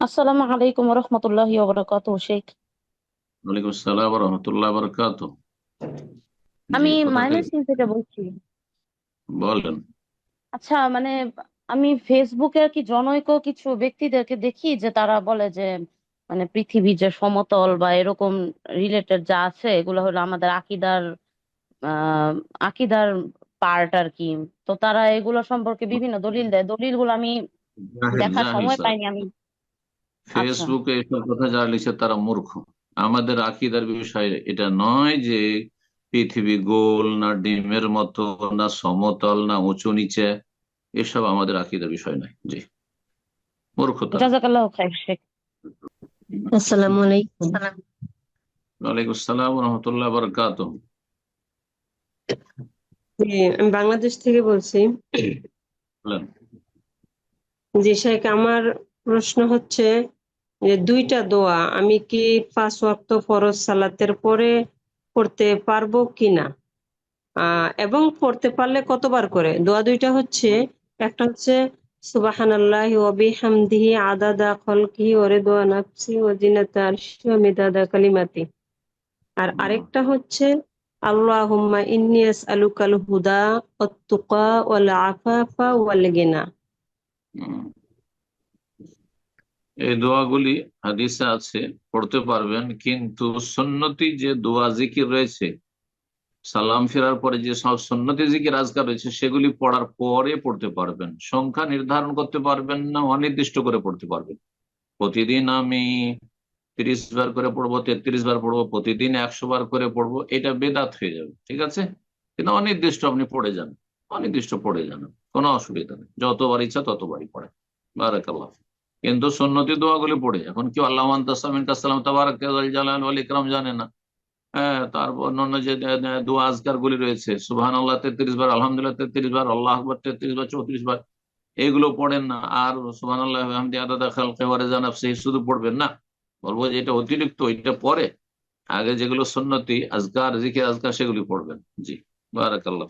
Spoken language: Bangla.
আসসালামু আলাইকুম রহমতুল্লাহি ওবরাকাতুহ শেখ। ওয়ালাইকুম আসসালাম রহমতুল্লাহ বরকাত আমি কোথা থেকে বলছি। বলেন। আচ্ছা মানে আমি ফেসবুকে আর কি জনৈক কিছু ব্যক্তিদেরকে দেখি যে তারা বলে যে মানে পৃথিবী যে সমতল বা এরকম রিলেটেড যা আছে এগুলো হলো আমাদের আকিদার আহ আকিদার পার্ট আর কি। তো তারা এগুলো সম্পর্কে বিভিন্ন দলিল দেয়। দলিলগুলো আমি দেখার সময় পাইনি আমি। ফেসবুকে এসব কথা যারা লিখছে তারা মূর্খ। আমাদের আকিদার বিষয় এটা নয় যে পৃথিবী গোল না ডিমের মতো না সমতল না উঁচু নিচে। এসব আমাদের আকিদার বিষয় নয়। জি। মূর্খতা। জাজাকাল্লাহ আসসালামু আলাইকুম। ওয়ালাইকুম আসসালাম রহমতুল্লাহ বরকাত আমি বাংলাদেশ থেকে বলছি। বলেন। জি শেখ আমার প্রশ্ন হচ্ছে দুইটা দোয়া আমি কি পাঁচ ওয়াক্ত ফরজ সালাতের পরে পড়তে পারব কিনা এবং পড়তে পারলে কতবার করে? দোয়া দুইটা হচ্ছে একটা হচ্ছে সুবহানাল্লাহি ওয়া বিহামদিহি আদাদা খলকিহি ওয়া রিদওয়া নাফসি ওয়া জিনাতা আরশি মিদাদা কালিমাতি। আর আরেকটা হচ্ছে আল্লাহুম্মা ইন্নী আসআলুকাল হুদা ওয়াত তুকা ওয়াল আফাফা ওয়াল গিনা। এই দোয়াগুলি হাদিসে আছে, পড়তে পারবেন। কিন্তু সুন্নতি যে দোয়া, জিকির রয়েছে, সালাম ফেরার পরে যে সব সুন্নতি, জিকির আজকার রয়েছে, সেগুলি পড়ার পরে পড়তে পারবেন। সংখ্যা নির্ধারণ করতে পারবেন না, অনির্দিষ্ট করে পড়তে পারবেন। প্রতিদিন আমি তিরিশ বার করে পড়ব, তেত্রিশ বার পড়ব, প্রতিদিন একশো বার করে পড়ব, এটা বেদাত হয়ে যাবে, ঠিক আছে? কিন্তু অনির্দিষ্ট আপনি পড়ে যান, অনির্দিষ্ট পড়ে যান, কোনো অসুবিধা নেই। যতবার ইচ্ছা ততবারই পড়ে বারাকাল্লাহ কিন্তু সন্নতি দোয়াগুলি পড়ে। এখন কেউ আল্লাহ তাসমিন জানে না। হ্যাঁ তারপর অন্যান্য যে দোয়া আজকার গুলি রয়েছে সুবহান আল্লাহ তেত্রিশ বার, আলহামদুলিল্লাহ তেত্রিশ বার, আল্লাহ আকবর তেত্রিশ বার, চৌত্রিশ বার এইগুলো পড়েন না। আর সুবহান আল্লাহ ওয়ারেজা নাফসিহি, শুধু পড়বেন না। বলব যে এটা অতিরিক্ত, এটা পরে আগে যেগুলো সুন্নতি আজকার জিকির আজকার সেগুলি পড়বেন। জি, বারাকাল্লাহ